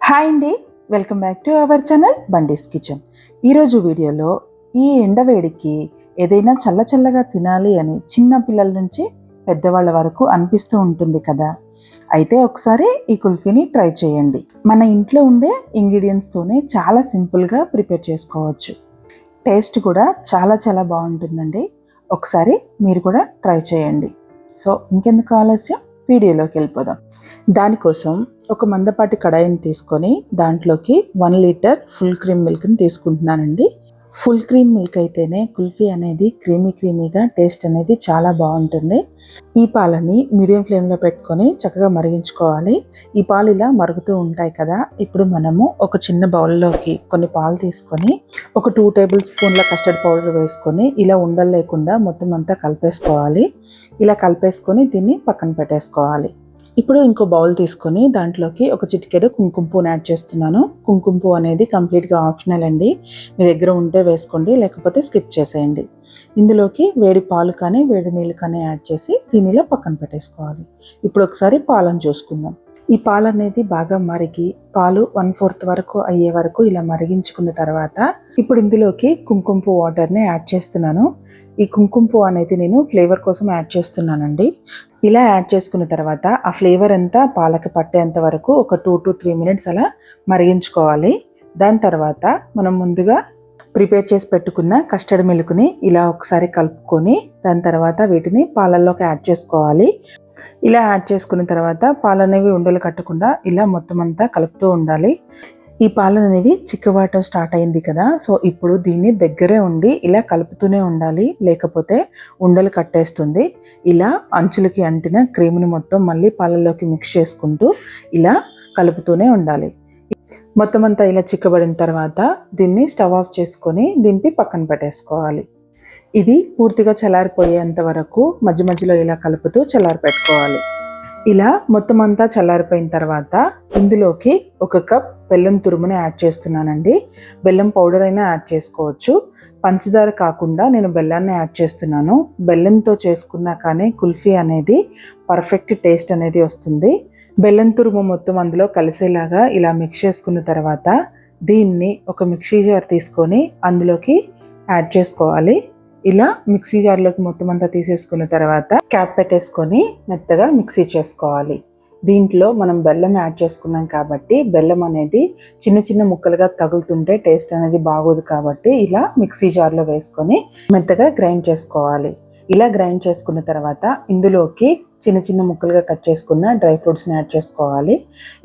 Hi అండి welcome back to our channel Bandi's kitchen ఈరోజు వీడియోలో ఈ ఎండవేడికి ఏదైనా చల్ల చల్లగా తినాలి అని చిన్న పిల్లల నుంచి పెద్దవాళ్ళ వరకు అనిపిస్తూ ఉంటుంది కదా. అయితే ఒకసారి ఈ కుల్ఫీని ట్రై చేయండి. మన ఇంట్లో ఉండే ఇంగ్రీడియంట్స్తోనే చాలా సింపుల్గా ప్రిపేర్ చేసుకోవచ్చు. టేస్ట్ కూడా చాలా చాలా బాగుంటుందండి. ఒకసారి మీరు కూడా ట్రై చేయండి. సో ఇంకెందుకు ఆలస్యం? వీడియోలోకి వెళ్ళిపోదాం. దానికోసం ఒక మందపాటి కడాయిని తీసుకొని దాంట్లోకి వన్ లీటర్ ఫుల్ క్రీమ్ మిల్క్ని తీసుకుంటున్నానండి. ఫుల్ క్రీమ్ మిల్క్ అయితేనే కుల్ఫీ అనేది క్రీమీ క్రీమీగా టేస్ట్ అనేది చాలా బాగుంటుంది. ఈ పాలని మీడియం ఫ్లేమ్లో పెట్టుకొని చక్కగా మరిగించుకోవాలి. ఈ పాలు ఇలా మరుగుతూ ఉంటాయి కదా ఇప్పుడు మనము ఒక చిన్న బౌల్లోకి కొన్ని పాలు తీసుకొని ఒక టూ టేబుల్ స్పూన్ల కస్టర్డ్ పౌడర్ వేసుకొని ఇలా ఉండలు లేకుండా మొత్తం అంతా కలిపేసుకోవాలి. ఇలా కలిపేసుకొని దీన్ని పక్కన పెట్టేసుకోవాలి. ఇప్పుడు ఇంకో బౌల్ తీసుకొని దాంట్లోకి ఒక చిటికెడు కుంకుమ యాడ్ చేస్తున్నాను. కుంకుమ పువ్వు అనేది కంప్లీట్గా ఆప్షనల్ అండి. మీ దగ్గర ఉంటే వేసుకోండి లేకపోతే స్కిప్ చేసేయండి. ఇందులోకి వేడి పాలు కానీ వేడి నీళ్ళు కానీ యాడ్ చేసి దీనిలో పక్కన పెట్టేసుకోవాలి. ఇప్పుడు ఒకసారి పాలను చూసుకుందాం. ఈ పాలు అనేది బాగా మరిగి పాలు వన్ ఫోర్త్ వరకు అయ్యే వరకు ఇలా మరిగించుకున్న తర్వాత ఇప్పుడు ఇందులోకి కుంకుమ పువ్వు వాటర్ని యాడ్ చేస్తున్నాను. ఈ కుంకుమ పువ్వు అనేది నేను ఫ్లేవర్ కోసం యాడ్ చేస్తున్నానండి. ఇలా యాడ్ చేసుకున్న తర్వాత ఆ ఫ్లేవర్ అంతా పాలకు పట్టేంత వరకు ఒక టూ టు త్రీ మినిట్స్ అలా మరిగించుకోవాలి. దాని తర్వాత మనం ముందుగా ప్రిపేర్ చేసి పెట్టుకున్న కస్టర్డ్ మిల్క్ని ఇలా ఒకసారి కలుపుకొని దాని తర్వాత వీటిని పాలల్లోకి యాడ్ చేసుకోవాలి. ఇలా యాడ్ చేసుకున్న తర్వాత పాలు అనేవి ఉండలు కట్టకుండా ఇలా మొత్తం అంతా కలుపుతూ ఉండాలి. ఈ పాలు అనేవి చిక్కుబాటం స్టార్ట్ అయింది కదా సో ఇప్పుడు దీన్ని దగ్గరే ఉండి ఇలా కలుపుతూనే ఉండాలి. లేకపోతే ఉండలు కట్టేస్తుంది. ఇలా అంచులకి అంటిన క్రీమ్ని మొత్తం మళ్ళీ పాలల్లోకి మిక్స్ చేసుకుంటూ ఇలా కలుపుతూనే ఉండాలి. మొత్తం అంతా ఇలా చిక్కబడిన తర్వాత దీన్ని స్టవ్ ఆఫ్ చేసుకొని దింపి పక్కన పెట్టేసుకోవాలి. ఇది పూర్తిగా చల్లారిపోయేంత వరకు మధ్య మధ్యలో ఇలా కలుపుతూ చల్లారి పెట్టుకోవాలి ఇలా మొత్తం అంతా చల్లారిపోయిన తర్వాత ఇందులోకి ఒక కప్ బెల్లం తురుముని యాడ్ చేస్తున్నానండి. బెల్లం పౌడర్ అయినా యాడ్ చేసుకోవచ్చు. పంచదార కాకుండా నేను బెల్లాన్ని యాడ్ చేస్తున్నాను. బెల్లంతో చేసుకున్నా కానీ కుల్ఫీ అనేది పర్ఫెక్ట్ టేస్ట్ అనేది వస్తుంది. బెల్లం తురుము మొత్తం అందులో కలిసేలాగా ఇలా మిక్స్ చేసుకున్న తర్వాత దీన్ని ఒక మిక్సీ జార్ తీసుకొని అందులోకి యాడ్ చేసుకోవాలి. ఇలా మిక్సీ జార్లోకి మొత్తం అంతా తీసేసుకున్న తర్వాత క్యాప్ పెట్టేసుకొని మెత్తగా మిక్సీ చేసుకోవాలి. దీంట్లో మనం బెల్లం యాడ్ చేసుకున్నాం కాబట్టి బెల్లం అనేది చిన్న చిన్న ముక్కలుగా తగులుతుంటే టేస్ట్ అనేది బాగోదు కాబట్టి ఇలా మిక్సీ జార్లో వేసుకొని మెత్తగా గ్రైండ్ చేసుకోవాలి. ఇలా గ్రైండ్ చేసుకున్న తర్వాత ఇందులోకి చిన్న చిన్న ముక్కలుగా కట్ చేసుకున్న డ్రై ఫ్రూట్స్ని యాడ్ చేసుకోవాలి.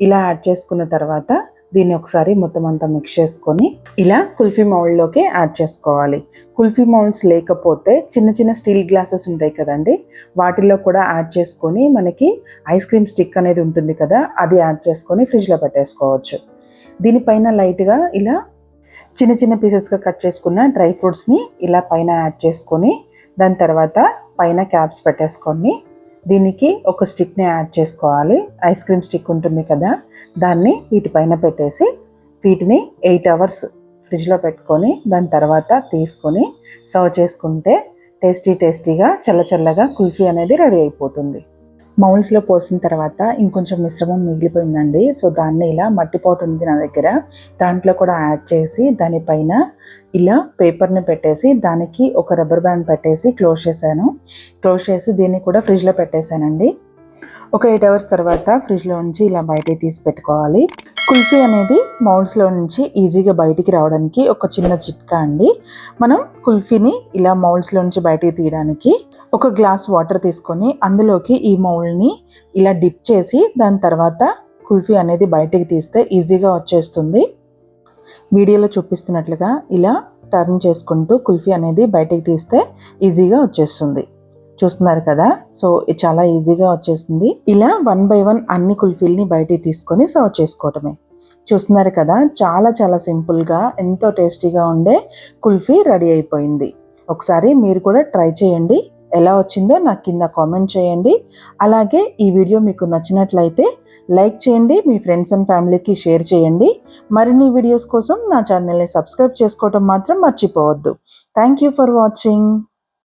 ఇలా యాడ్ చేసుకున్న తర్వాత దీన్ని ఒకసారి మొత్తం అంతా మిక్స్ చేసుకొని ఇలా కుల్ఫీ మౌల్డ్లోకి యాడ్ చేసుకోవాలి. కుల్ఫీ మౌల్డ్స్ లేకపోతే చిన్న చిన్న స్టీల్ గ్లాసెస్ ఉంటాయి కదండి వాటిల్లో కూడా యాడ్ చేసుకొని మనకి ఐస్ క్రీమ్ స్టిక్ అనేది ఉంటుంది కదా అది యాడ్ చేసుకొని ఫ్రిడ్జ్లో పెట్టేసుకోవచ్చు. దీనిపైన లైట్గా ఇలా చిన్న చిన్న పీసెస్గా కట్ చేసుకున్న డ్రై ఫ్రూట్స్ని ఇలా పైన యాడ్ చేసుకొని దాని తర్వాత పైన క్యాప్స్ పెట్టేసుకొని దీనికి ఒక స్టిక్ని యాడ్ చేసుకోవాలి. ఐస్ క్రీమ్ స్టిక్ ఉంటుంది కదా దాన్ని వీటిపైన పెట్టేసి వీటిని ఎయిట్ అవర్స్ ఫ్రిడ్జ్లో పెట్టుకొని దాని తర్వాత తీసుకొని సర్వ్ చేసుకుంటే టేస్టీ టేస్టీగా చల్ల చల్లగా కుల్ఫీ అనేది రెడీ అయిపోతుంది. మౌల్స్లో పోసిన తర్వాత ఇంకొంచెం మిశ్రమం మిగిలిపోయిందండి. సో దాన్ని ఇలా మట్టి పాట్ ఉంది నా దగ్గర. దాంట్లో కూడా యాడ్ చేసి దానిపైన ఇలా పేపర్ని పెట్టేసి దానికి ఒక రబ్బర్ బ్యాండ్ పెట్టేసి క్లోజ్ చేశాను. క్లోజ్ చేసి దీన్ని కూడా ఫ్రిడ్జ్లో పెట్టేశానండి. ఒక ఎయిట్ అవర్స్ తర్వాత ఫ్రిడ్జ్లో నుంచి ఇలా బయటికి తీసి పెట్టుకోవాలి. కుల్ఫీ అనేది మౌల్డ్స్లో నుంచి ఈజీగా బయటికి రావడానికి ఒక చిన్న చిట్కా అండి. మనం కుల్ఫీని ఇలా మౌల్డ్స్లో నుంచి బయటికి తీయడానికి ఒక గ్లాస్ వాటర్ తీసుకొని అందులోకి ఈ మౌల్డ్ని ఇలా డిప్ చేసి దాని తర్వాత కుల్ఫీ అనేది బయటికి తీస్తే ఈజీగా వచ్చేస్తుంది. వీడియోలో చూపిస్తున్నట్లుగా ఇలా టర్న్ చేసుకుంటూ కుల్ఫీ అనేది బయటికి తీస్తే ఈజీగా వచ్చేస్తుంది. చూస్తున్నారు కదా. సో ఇది చాలా ఈజీగా వచ్చేసింది ఇలా వన్ బై వన్ అన్ని కుల్ఫీల్ని బయటికి తీసుకొని సర్వ్ చేసుకోవటమే. చూస్తున్నారు కదా చాలా చాలా సింపుల్గా ఎంతో టేస్టీగా ఉండే కుల్ఫీ రెడీ అయిపోయింది. ఒకసారి మీరు కూడా ట్రై చేయండి. ఎలా వచ్చిందో నాకు కింద కామెంట్ చేయండి. అలాగే ఈ వీడియో మీకు నచ్చినట్లయితే లైక్ చేయండి మీ ఫ్రెండ్స్ అండ్ ఫ్యామిలీకి షేర్ చేయండి. మరిన్ని వీడియోస్ కోసం నా ఛానల్ని సబ్స్క్రైబ్ చేసుకోవటం మాత్రం మర్చిపోవద్దు. Thank you for watching.